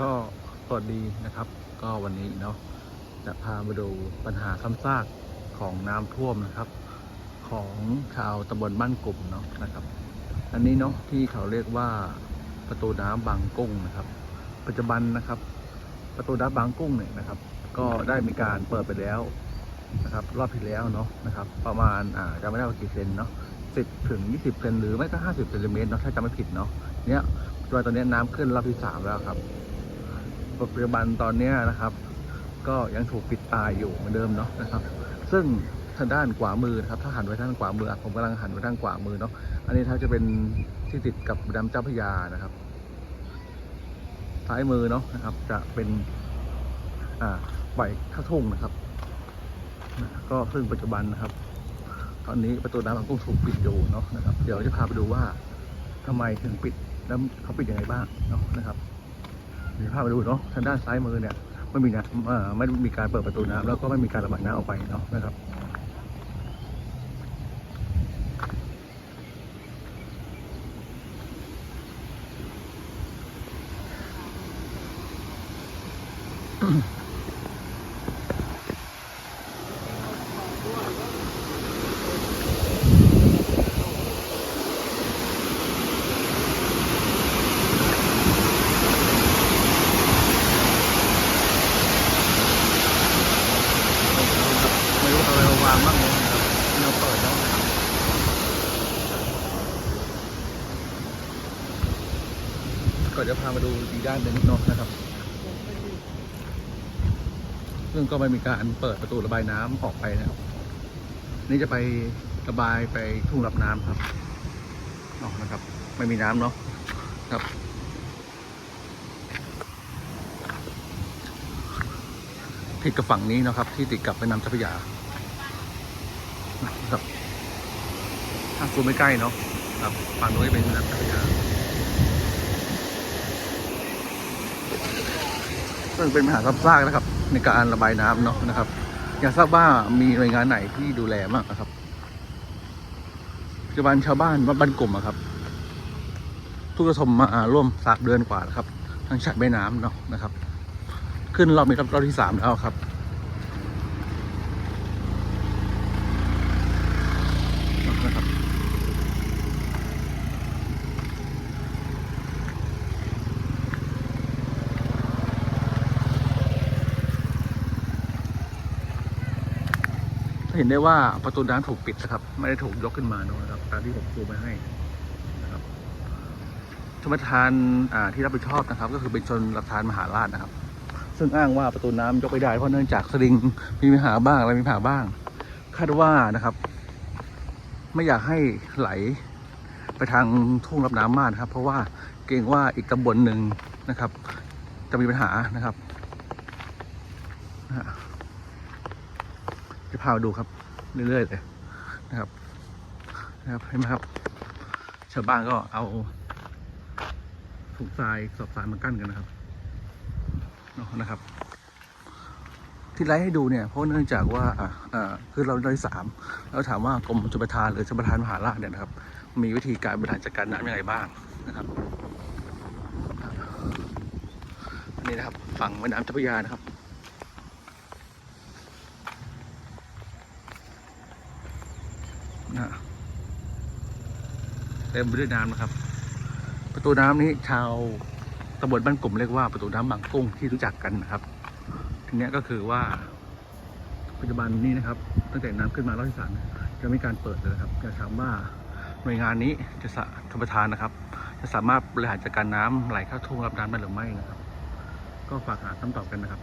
ก็สวัสดีนะครับ ก็วันนี้เนาะจะพามาดูปัญหาซ้ำซากของน้ำท่วมนะครับ ของชาวตำบลบ้านกลุ่มเนาะนะครับ อันนี้เนาะที่เขาเรียกว่าประตูน้ำบางกุ้งนะครับ ปัจจุบันนะครับ ประตูน้ำบางกุ้งเนี่ยนะครับ ก็ได้มีการเปิดไปแล้วนะครับ รอบที่แล้วเนาะนะครับ ประมาณอ่าจำไม่ได้ว่ากี่เซนเนาะสิบถึงยี่สิบเซนหรือไม่ก็ห้าสิบเซนติเมตรเนาะถ้าจำไม่ผิดเนาะเนี้ยปัจจุบันตอนนี้น้ำขึ้นรอบที่สามแล้วครับ ปัจจุบันตอนนี้นะครับ ก็ยังถูกปิดตายอยู่เหมือนเดิมเนาะนะครับ ซึ่งทางด้านขวามือนะครับ ถ้าหันไปทางขวามือผมกำลังหันไปทางขวามือเนาะอันนี้ถ้าจะเป็นที่ติดกับดำเจ้าพยานะครับซ้ายมือเนาะนะครับ จะเป็นอ่าปล่อยท่าทุ่งนะครับ ก็ซึ่งปัจจุบันนะครับ ตอนนี้ประตูน้ำบางกุ้งถูกปิดอยู่เนาะนะครับ เดี๋ยวจะพาไปดูว่าทำไมถึงปิดแล้วเขาปิดยังไงบ้างเนาะนะครับ เดี๋ยวพาไปดูเนาะทางด้านซ้ายมือเนี่ยไม่มีนะเอ่ไม่มีการเปิดประตูน้ำแล้วก็ไม่มีการระบายน้ำออกไปเนาะนะครับไม่รู้เอาอะไรมาวางบ้างเลยนะครับเราเปิดแล้วนะครับ ก็จะพามาดูอีกด้านหนึ่งเนาะนะครับ ซึ่งก็ไม่มีการเปิดประตูระบายน้ำออกไปนะครับนี่จะไประบายไปทุ่งรับน้ำครับนาะนะครับ ไม่มีน้ำเนาะครับติดกับฝั่งนี้นะครับ ที่ติดกับแม่น้ำเจ้าพระยาครับถ้าซูมไม่ใกล้เนาะครับฝั่งนู้นเป็นแม่น้ำเจ้าพระยา ซึ่งเป็นปัญหาซับซ้อนนะครับ ในการระบายน้ำเนาะนะครับ อยากทราบว่ามีหน่วยงานไหนที่ดูแลบ้างนะครับปัจจุบันชาวบ้านบ้านกลุ่มอะครับ ทุกกระทมมาร่วมสามเดือนกว่าแล้วครับ ทั้งฉัดแม่น้ำเนาะนะครับ ขึ้นรอบนี้รอบรอบที่สามแล้วครับ ห็นได้ว่าประตูน้ำถูกปิดนะครับ ไม่ได้ถูกยกขึ้นมาเนอะครับ ตามที่ผมซูมไปให้นะครับชมทานที่รับผิดชอบนะครับ ก็คือเป็นชนรับทานมหาราชนะครับ ซึ่งอ้างว่าประตูน้ำยกไม่ได้เพราะเนื่องจากสลิงมีปัญหาบ้างอะไรมีปัญหาบ้าง คาดว่านะครับ ไม่อยากให้ไหลไปทางทุ่งรับน้ำมากนะครับ เพราะว่าเกรงว่าอีกตำบลหนึ่งนะครับ จะมีปัญหานะครับ จะพาดูครับ เรื่อยๆเลยนะครับ นะครับเห็นไหมครับ ชาวบ้านก็เอาถุงทรายสอบทรายมากั้นกันนะครับเนาะนะครับ ที่ไลฟ์ให้ดูเนี่ย เพราะเนื่องจากว่าอ่าอ่าคือเราได้สามแล้วถามว่ากรมชลประทานหรือชลประทานมหาราชเนี่ยนะครับ มีวิธีการบริหารจัดการน้ำยังไงบ้างนะครับอันนี้นะครับ ฝั่งแม่น้ำเจ้าพระยานะครับ นะเต็มไปด้วยน้ำนะครับ ประตูน้ำนี้ชาวตำบลบ้านกลุ่มเรียกว่าประตูน้ำบางกุ้งที่รู้จักกันนะครับ ทีนี้ก็คือว่า ปัจจุบันนี้นะครับ ตั้งแต่น้ำขึ้นมารอบที่สามจะมีการเปิดเลยนะครับจะถามว่าหน่วยงานนี้จะสะธรรมทานนะครับ จะสามารถบริหารจัดการน้ำไหลเข้าทุ่งรับน้ำได้หรือไม่นะครับ ก็ฝากหาคำตอบกันนะครับ